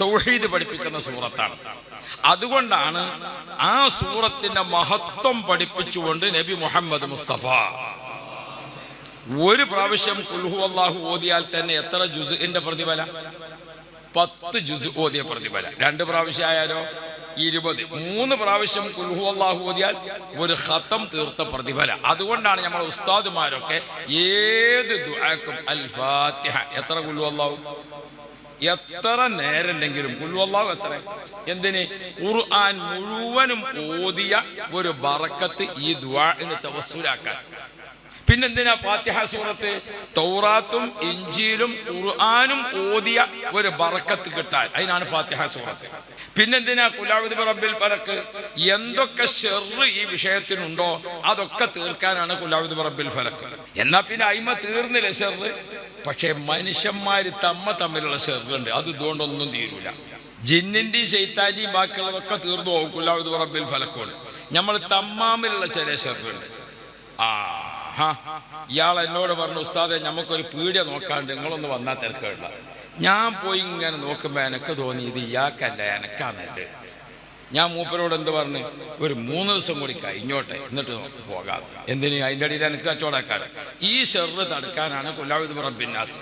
തൗഹീദ് പഠിപ്പിക്കുന്ന സൂറത്താണ്. അതുകൊണ്ടാണ് ആ സൂറത്തിന്റെ മഹത്വം പഠിപ്പിച്ചുകൊണ്ട് നബി മുഹമ്മദ് മുസ്തഫ. ഒരു പ്രാവശ്യം കുൽഹു അള്ളാഹു ഓതിയാൽ തന്നെ എത്ര ജുസുന്റെ പ്രതിഫല? പത്ത് ജുസ് ഓതിയ പ്രതിഫല. രണ്ട് പ്രാവശ്യം ആയാലോ? ഇരുപത്. മൂന്ന് പ്രാവശ്യം കുൽഹു അള്ളാഹു ഓതിയാൽ ഒരു ഹത്തം തീർത്ത പ്രതിഫല. അതുകൊണ്ടാണ് നമ്മൾ ഉസ്താദുമാരൊക്കെ ഏത് ദുആക്കും അൽ ഫാത്തിഹ എത്ര കുൽഹു അള്ളാഹു എത്ര നേരണ്ടെങ്കിലും അള്ളാഹു എത്ര? എന്തിന്? ഖുർആൻ മുഴുവനും ഓതിയ ഒരു ബറക്കത്ത് ഈ ദുആഇന് തവസ്സുലാക്കാൻ. പിന്നെന്തിനാ ഫാത്തിഹ സൂറത്ത്? തൗറാത്തും ഇഞ്ചിയിലും ഖുർആാനും ഓതിയ ഒരു ബറക്കത്ത് കിട്ടാൻ. അതിനാണ് ഫാത്തിഹ സൂറത്ത്. പിന്നെന്തിനാ കുലാവിധി റബ്ബിൽ ഫലക്ക്? എന്തൊക്കെ ഷെറ് ഈ വിഷയത്തിനുണ്ടോ അതൊക്കെ തീർക്കാനാണ് കുലാവിധി റബ്ബിൽ ഫലക്ക്. എന്നാ പിന്നെ അയിമ തീർന്നില്ല ഷെറ് പക്ഷേ മനുഷ്യന്മാര് തമ്മ തമ്മിലുള്ള ഷെറുണ്ട് അത് ഇതുകൊണ്ടൊന്നും തീരൂല. ജിന്നിന്റെയും ശൈത്താന്റെയും ബാക്കിയുള്ളതൊക്കെ തീർന്നു പോകും കുലാവിധി റബ്ബിൽ ഫലക്കോട്. നമ്മൾ തമ്മാമിലുള്ള ചില ഷെറുണ്ട് ആ ഇയാൾ എന്നോട് പറഞ്ഞു ഉസ്താദെ നമുക്കൊരു പീഡിയ നോക്കാണ്ട് നിങ്ങളൊന്ന് വന്നാൽ തിരക്കില്ല ഞാൻ പോയി ഇങ്ങനെ നോക്കുമ്പോൾ എനക്ക് തോന്നി ഇത് ഇയാൾക്കല്ല എനക്കാന്നല്ലേ. ഞാൻ മൂപ്പരോട് എന്ത് പറഞ്ഞു? ഒരു മൂന്ന് ദിവസം കൂടി കഴിഞ്ഞോട്ടെ എന്നിട്ട് പോകാം. എന്തിനു? അതിന്റെ അടിയിൽ എനിക്ക് കച്ചവടക്കാരൻ ഈ ഷെറ് തടുക്കാനാണ് കൊല്ലാവിദ് റബ്ബിന്നാസ്